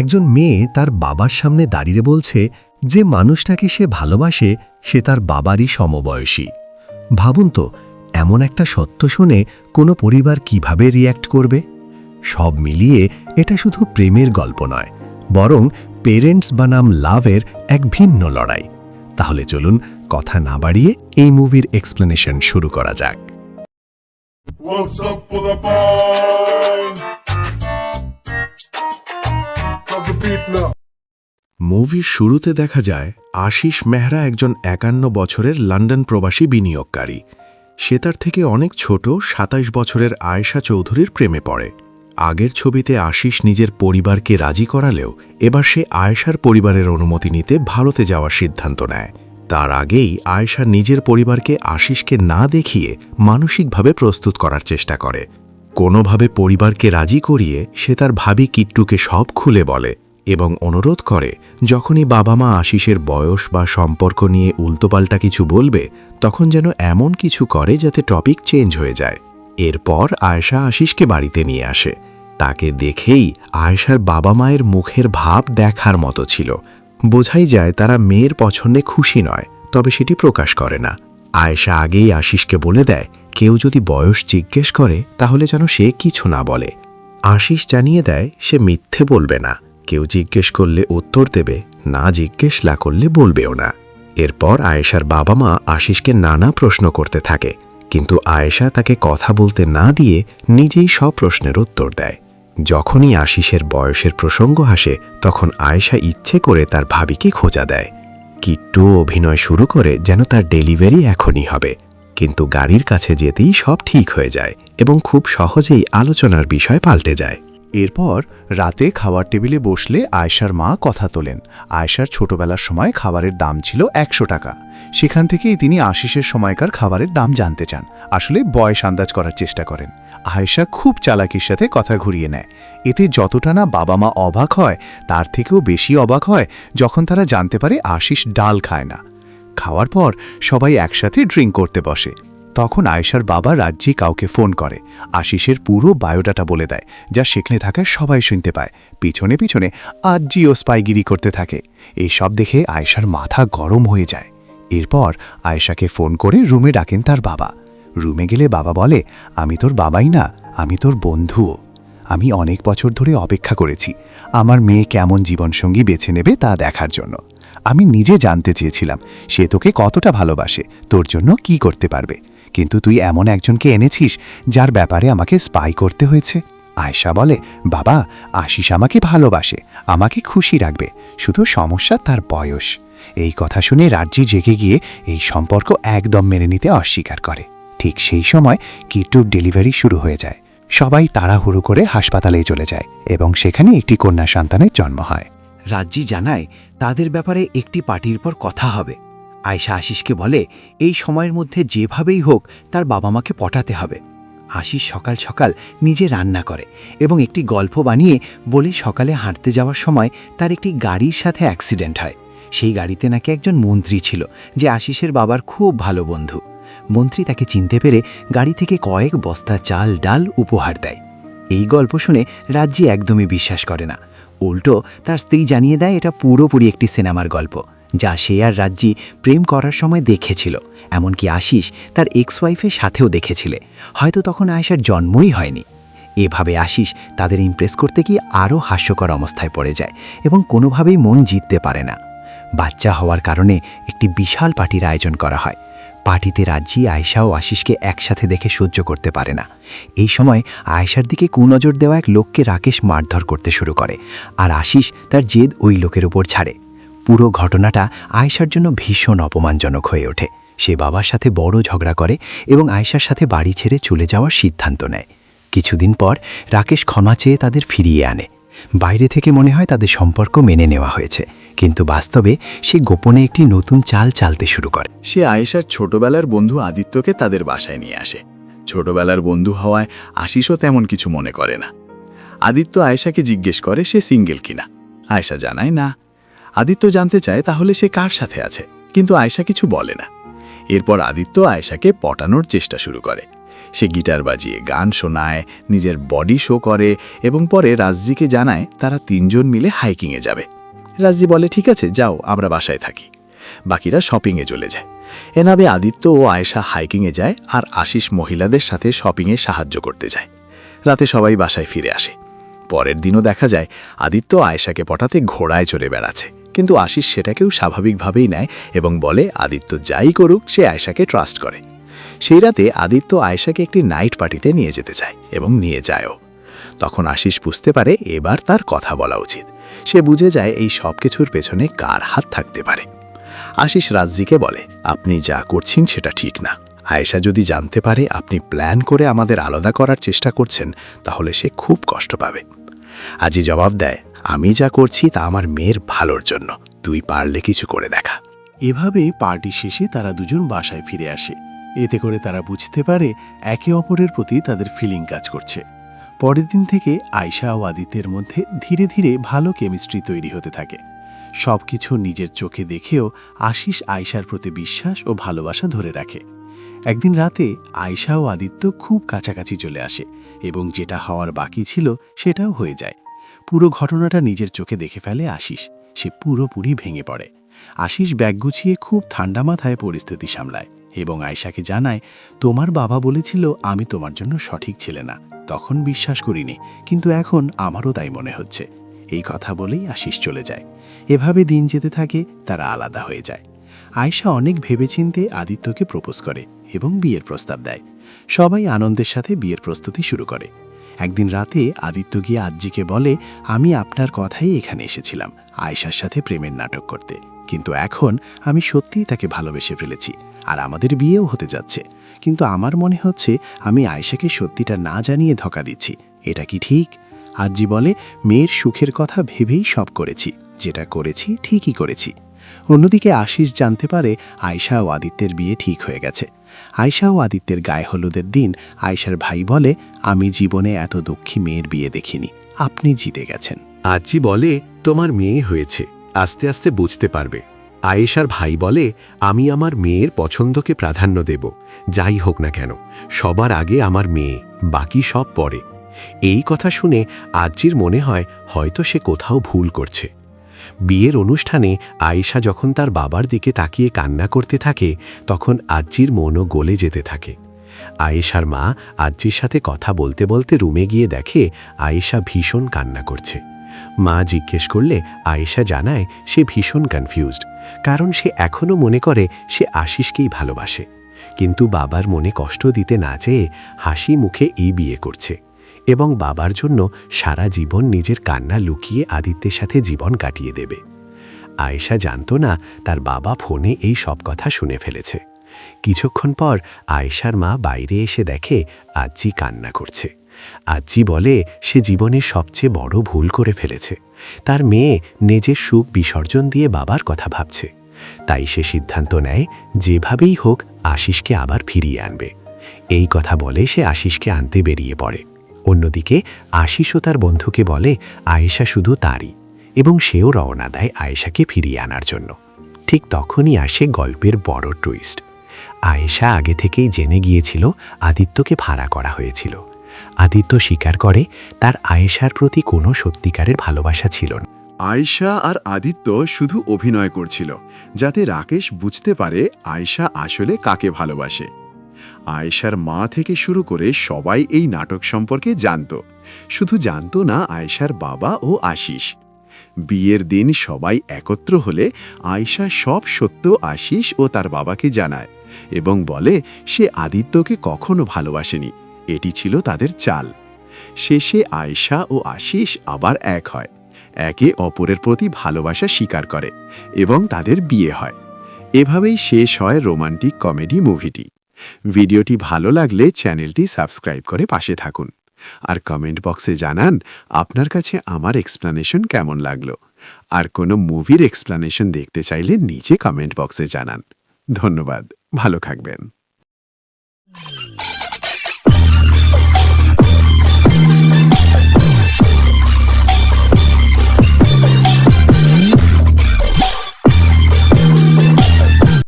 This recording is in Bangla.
একজন মেয়ে তার বাবার সামনে দাঁড়িয়ে বলছে যে মানুষটাকে সে ভালোবাসে, সে তার বাবারই সমবয়সী। ভাবুন তো, এমন একটা সত্য শুনে কোনো পরিবার কীভাবে রিয়্যাক্ট করবে? সব মিলিয়ে এটা শুধু প্রেমের গল্প নয়, বরং পেরেন্টস বানাম লাভের এক ভিন্ন লড়াই। তাহলে চলুন কথা না বাড়িয়ে এই মুভির এক্সপ্লেনেশন শুরু করা যাক। What's up for the boy? Beat now. মুভির শুরুতে দেখা যায়, আশিস মেহরা একজন একান্ন বছরের লন্ডন প্রবাসী বিনিয়োগকারী। সে তার থেকে অনেক ছোট, সাতাইশ বছরের আয়েশা চৌধুরীর প্রেমে পড়ে। আগের ছবিতে আশিস নিজের পরিবারকে রাজি করালেও এবার সে আয়েশার পরিবারের অনুমতি নিতে ভারতে যাওয়ার সিদ্ধান্ত নেয়। তার আগেই আয়েশা নিজের পরিবারকে আশিসকে না দেখিয়ে মানসিকভাবে প্রস্তুত করার চেষ্টা করে। কোনোভাবে পরিবারকে রাজি করিয়ে সে তার ভাবি কিট্টুকে সব খুলে বলে। এবং অনুরোধ করে, যখনই বাবা মা আশিসের বয়স বা সম্পর্ক নিয়ে উল্টোপাল্টা কিছু বলবে, তখন যেন এমন কিছু করে যাতে টপিক চেঞ্জ হয়ে যায়। এরপর আয়েশা আশিসকে বাড়িতে নিয়ে আসে। তাকে দেখেই আয়েশার বাবা মায়ের মুখের ভাব দেখার মতো ছিল। বোঝাই যায় তারা মেয়ের পছন্দে খুশি নয়, তবে সেটি প্রকাশ করে না। আয়েশা আগেই আশিসকে বলে দেয়, কেউ যদি বয়স জিজ্ঞেস করে, তাহলে যেন সে কিছু না বলে। আশিস জানিয়ে দেয়, সে মিথ্যে বলবে না। কেউ জিজ্ঞেস করলে উত্তর দেবে, না জিজ্ঞেস না করলে বলবেও না। এরপর আয়েশার বাবা মা আশিসকে নানা প্রশ্ন করতে থাকে, কিন্তু আয়েশা তাকে কথা বলতে না দিয়ে নিজেই সব প্রশ্নের উত্তর দেয়। যখনই আশিসের বয়সের প্রসঙ্গ আসে, তখন আয়েশা ইচ্ছে করে তার ভাবিকে খোঁজা দেয়। কিট্টু অভিনয় শুরু করে যেন তার ডেলিভারি এখনই হবে, কিন্তু গাড়ির কাছে যেতেই সব ঠিক হয়ে যায় এবং খুব সহজেই আলোচনার বিষয় পাল্টে যায়। এরপর রাতে খাবার টেবিলে বসলে আয়শার মা কথা তোলেন। আয়শার ছোটবেলার সময় খাবারের দাম ছিল একশো টাকা। সেখান থেকেই তিনি আশিসের সময়কার খাবারের দাম জানতে চান। আসলে বয়স আন্দাজ করার চেষ্টা করেন। আয়েশা খুব চালাকির সাথে কথা ঘুরিয়ে নেয়। এতে যতটা না বাবা মা অবাক হয়, তার থেকেও বেশি অবাক হয় যখন তারা জানতে পারে আশিস ডাল খায় না। খাওয়ার পর সবাই একসাথে ড্রিঙ্ক করতে বসে। তখন আয়েশার বাবা রাজ্যে কাউকে ফোন করে। আশিসের পুরো বায়োডাটা বলে দেয়, যা সেখানে থাকা সবাই শুনতে পায়। পিছনে পিছনে আজ্জিও স্পাইগিরি করতে থাকে। এই সব দেখে আয়েশার মাথা গরম হয়ে যায়। এরপর আয়েশাকে ফোন করে রুমে ডাকেন তার বাবা। রুমে গেলে বাবা বলে, আমি তোর বাবাই না, আমি তোর বন্ধুও। আমি অনেক বছর ধরে অপেক্ষা করেছি। আমার মেয়ে কেমন জীবনসঙ্গী বেছে নেবে তা দেখার জন্য। আমি নিজে জানতে চেয়েছিলাম, সে তোকে কতটা ভালোবাসে, তোর জন্য কি করতে পারবে? কিন্তু তুই এমন একজনকে এনেছিস যার ব্যাপারে আমাকে স্পাই করতে হয়েছে। আয়শা বলে, বাবা, আশিস আমাকে ভালোবাসে, আমাকে খুশি রাখবে, শুধু সমস্যা তার বয়স। এই কথা শুনে রাজ্যি জেগে গিয়ে এই সম্পর্ক একদম মেনে নিতে অস্বীকার করে। ঠিক সেই সময় কিট্টুর ডেলিভারি শুরু হয়ে যায়। সবাই তাড়াহুড়ো করে হাসপাতালে চলে যায় এবং সেখানে একটি কন্যা সন্তানের জন্ম হয়। রাজ্যি জানায়, তাদের ব্যাপারে একটি পার্টির পর কথা হবে। আয়শা আশিসকে বলে, এই সময়ের মধ্যে যেভাবেই হোক তার বাবা মাকে পটাতে হবে। আশিস সকাল সকাল নিজে রান্না করে এবং একটি গল্প বানিয়ে বলে সকালে হাঁটতে যাওয়ার সময় তার একটি গাড়ির সাথে অ্যাক্সিডেন্ট হয়। সেই গাড়িতে নাকি একজন মন্ত্রী ছিল, যে আশিসের বাবার খুব ভালো বন্ধু। মন্ত্রী তাকে চিনতে পেরে গাড়ি থেকে কয়েক বস্তা চাল, ডাল উপহার দেয়। এই গল্প শুনে রাজ্যে একদমই বিশ্বাস করে না। উল্টো তার স্ত্রী জানিয়ে দেয়, এটা পুরোপুরি একটি সিনেমার গল্প। যা সে আর রাজ্যি প্রেম করার সময় দেখেছিল। এমনকি আশিস তার এক্স ওয়াইফের সাথেও দেখেছিলে। হয়তো তখন আয়েশার জন্মই হয়নি। এভাবে আশিস তাদের ইমপ্রেস করতে গিয়ে আরও হাস্যকর অবস্থায় পড়ে যায় এবং কোনোভাবেই মন জিততে পারে না। বাচ্চা হওয়ার কারণে একটি বিশাল পার্টির আয়োজন করা হয়। পার্টিতে রাজ্যি আয়েশা ও আশিসকে একসাথে দেখে সহ্য করতে পারে না। এই সময় আয়েশার দিকে কুনজর দেওয়া এক লোককে রাকেশ মারধর করতে শুরু করে। আর আশিস তার জেদ ওই লোকের উপর ছাড়ে। পুরো ঘটনাটা আয়েশার জন্য ভীষণ অপমানজনক হয়ে ওঠে। সে বাবার সাথে বড় ঝগড়া করে এবং আয়েশার সাথে বাড়ি ছেড়ে চলে যাওয়ার সিদ্ধান্ত নেয়। কিছুদিন পর রাকেশ ক্ষমা চেয়ে তাদের ফিরিয়ে আনে। বাইরে থেকে মনে হয় তাদের সম্পর্ক মেনে নেওয়া হয়েছে, কিন্তু বাস্তবে সে গোপনে একটি নতুন চাল চালতে শুরু করে। সে আয়েশার ছোটবেলার বন্ধু আদিত্যকে তাদের বাসায় নিয়ে আসে। ছোটবেলার বন্ধু হওয়ায় আশিসও তেমন কিছু মনে করে না। আদিত্য আয়েশাকে জিজ্ঞেস করে সে সিঙ্গেল কিনা। আয়েশা জানায়, না আদিত্য জানতে চায় তাহলে সে কার সাথে আছে, কিন্তু আয়েশা কিছু বলে না। এরপর আদিত্য আয়েশাকে পটানোর চেষ্টা শুরু করে। সে গিটার বাজিয়ে গান শোনায়, নিজের বডি শো করে এবং পরে রাজজিকে জানায় তারা তিনজন মিলে হাইকিংয়ে যাবে। রাজজি বলে, ঠিক আছে, যাও, আমরা বাসায় থাকি। বাকিরা শপিংয়ে চলে যায়। এনাবে আদিত্য ও আয়েশা হাইকিংয়ে যায় আর আশিস মহিলাদের সাথে শপিংয়ে সাহায্য করতে যায়। রাতে সবাই বাসায় ফিরে আসে। পরের দিনও দেখা যায়, আদিত্য আয়েশাকে পটাতে ঘোড়ায় চড়ে বেড়াচ্ছে। কিন্তু আশিস সেটাকেও স্বাভাবিকভাবেই নেয় এবং বলে, আদিত্য যাই করুক, সে আয়েশাকে ট্রাস্ট করে। সেই রাতে আদিত্য আয়েশাকে একটি নাইট পার্টিতে নিয়ে যেতে চায় এবং নিয়ে যায়ও। তখন আশিস বুঝতে পারে এবার তার কথা বলা উচিত। সে বুঝে যায় এই সব কিছুর পেছনে কার হাত থাকতে পারে। আশিস রাজ্জিকে বলে, আপনি যা করছেন সেটা ঠিক না। আয়েশা যদি জানতে পারে আপনি প্ল্যান করে আমাদের আলাদা করার চেষ্টা করছেন, তাহলে সে খুব কষ্ট পাবে। আজি জবাব দেয় আমি যা করছি তা আমার মেয়ের ভালোর জন্য। তুই পারলে কিছু করে দেখা। এভাবে পার্টি শেষে তারা দুজন বাসায় ফিরে আসে। এতে করে তারা বুঝতে পারে একে অপরের প্রতি তাদের ফিলিং কাজ করছে। পরের দিন থেকে আয়শা ও আদিত্যের মধ্যে ধীরে ধীরে ভালো কেমিস্ট্রি তৈরি হতে থাকে। সব কিছু নিজের চোখে দেখেও আশিস আয়শার প্রতি বিশ্বাস ও ভালোবাসা ধরে রাখে। একদিন রাতে আয়শা ও আদিত্য খুব কাছাকাছি চলে আসে এবং যেটা হওয়ার বাকি ছিল সেটাও হয়ে যায়। পুরো ঘটনাটা নিজের চোখে দেখে ফেলে আশিস। সে পুরোপুরি ভেঙে পড়ে। আশিস ব্যাগ গুছিয়ে খুব ঠান্ডা মাথায় পরিস্থিতি সামলায় এবং আয়শাকে জানায়, তোমার বাবা বলেছিল আমি তোমার জন্য সঠিক ছিলে না। তখন বিশ্বাস করিনি, কিন্তু এখন আমারও তাই মনে হচ্ছে। এই কথা বলেই আশিস চলে যায়। এভাবে দিন যেতে থাকে, তারা আলাদা হয়ে যায়। আয়শা অনেক ভেবেচিন্তে আদিত্যকে প্রপোজ করে এবং বিয়ের প্রস্তাব দেয়। সবাই আনন্দের সাথে বিয়ের প্রস্তুতি শুরু করে। একদিন রাতে আদিত্য গিয়ে আজ্জিকে বলে, আমি আপনার কথাই এখানে এসেছিলাম, আয়শার সাথে প্রেমের নাটক করতে। কিন্তু এখন আমি সত্যিই তাকে ভালোবেসে ফেলেছি আর আমাদের বিয়েও হতে যাচ্ছে। কিন্তু আমার মনে হচ্ছে আমি আয়শাকে সত্যিটা না জানিয়ে ধোকা দিচ্ছি। এটা কি ঠিক? আজ্জি বলে, মেয়ের সুখের কথা ভেবেই সব করেছি। যেটা করেছি ঠিকই করেছি। অন্যদিকে আশিস জানতে পারে আয়শা ও আদিত্যের বিয়ে ঠিক হয়ে গেছে। আয়শা ও আদিত্যের গায়ে হলুদের দিন, আয়শার ভাই বলে, আমি জীবনে এত দুঃখী মেয়ের বিয়ে দেখিনি। আপনি জিতে গেছেন। আজ্জি বলে, তোমার মেয়ে হয়েছে। আস্তে আস্তে বুঝতে পারবে। আয়েশার ভাই বলে, আমি আমার মেয়ের পছন্দকে প্রাধান্য দেব। যাই হোক না কেন, সবার আগে আমার মেয়ে, বাকি সব পরে। এই কথা শুনে আজ্জির মনে হয়, হয়তো সে কোথাও ভুল করছে। বিয়ের অনুষ্ঠানে আয়েশা যখন তার বাবার দিকে তাকিয়ে কান্না করতে থাকে, তখন আজ্জির মনও গলে যেতে থাকে। আয়েশার মা আজ্জির সাথে কথা বলতে বলতে রুমে গিয়ে দেখে আয়েশা ভীষণ কান্না করছে। মা জিজ্ঞেস করলে, আয়েশা জানায় সে ভীষণ কনফিউজড কারণ সে এখনও মনে করে সে আশিসকেই ভালোবাসে। কিন্তু বাবার মনে কষ্ট দিতে না চেয়ে হাসি মুখে এই বিয়ে করছে। এবং বাবার জন্য সারা জীবন নিজের কান্না লুকিয়ে আদিত্যের সাথে জীবন কাটিয়ে দেবে। আয়েশা জানত না তার বাবা ফোনে এই সব কথা শুনে ফেলেছে। কিছুক্ষণ পর আয়েশার মা বাইরে এসে দেখে আজ্জি কান্না করছে। আজ্জি বলে, সে জীবনের সবচেয়ে বড় ভুল করে ফেলেছে। তার মেয়ে নিজের সুখ বিসর্জন দিয়ে বাবার কথা ভাবছে। তাই সে সিদ্ধান্ত নেয়, যেভাবেই হোক আশিসকে আবার ফিরিয়ে আনবে। এই কথা বলে সে আশিসকে আনতে বেরিয়ে পড়ে। অন্যদিকে আশিসও তার বন্ধুকে বলে, আয়েশা শুধু তারই এবং সেও রওনা দেয় আয়েশাকে ফিরিয়ে আনার জন্য। ঠিক তখনই আসে গল্পের বড় টুইস্ট। আয়েশা আগে থেকেই জেনে গিয়েছিল আদিত্যকে ভাড়া করা হয়েছিল। আদিত্য স্বীকার করে, তার আয়েশার প্রতি কোনো সত্যিকারের ভালোবাসা ছিল না। আয়েশা আর আদিত্য শুধু অভিনয় করছিল, যাতে রাকেশ বুঝতে পারে আয়েশা আসলে কাকে ভালোবাসে। আয়েশার মা থেকে শুরু করে সবাই এই নাটক সম্পর্কে জানত। শুধু জানত না আয়েশার বাবা ও আশিস। বিয়ের দিন সবাই একত্র হলে আয়েশা সব সত্য আশিস ও তার বাবাকে জানায় এবং বলে, সে আদিত্যকে কখনো ভালোবাসেনি। এটি ছিল তাদের চাল। শেষে আয়েশা ও আশিস আবার এক হয়। একে অপরের প্রতি ভালোবাসা স্বীকার করে এবং তাদের বিয়ে হয়। এভাবেই শেষ হয় রোমান্টিক কমেডি মুভিটি। ভিডিওটি ভালো লাগলে চ্যানেলটি সাবস্ক্রাইব করে পাশে থাকুন। আর কমেন্ট বক্সে জানান, আপনার কাছে আমার এক্সপ্লানেশন কেমন লাগল? আর কোনো মুভির এক্সপ্লানেশন দেখতে চাইলে নিচে কমেন্ট বক্সে জানান। ধন্যবাদ, ভালো থাকবেন।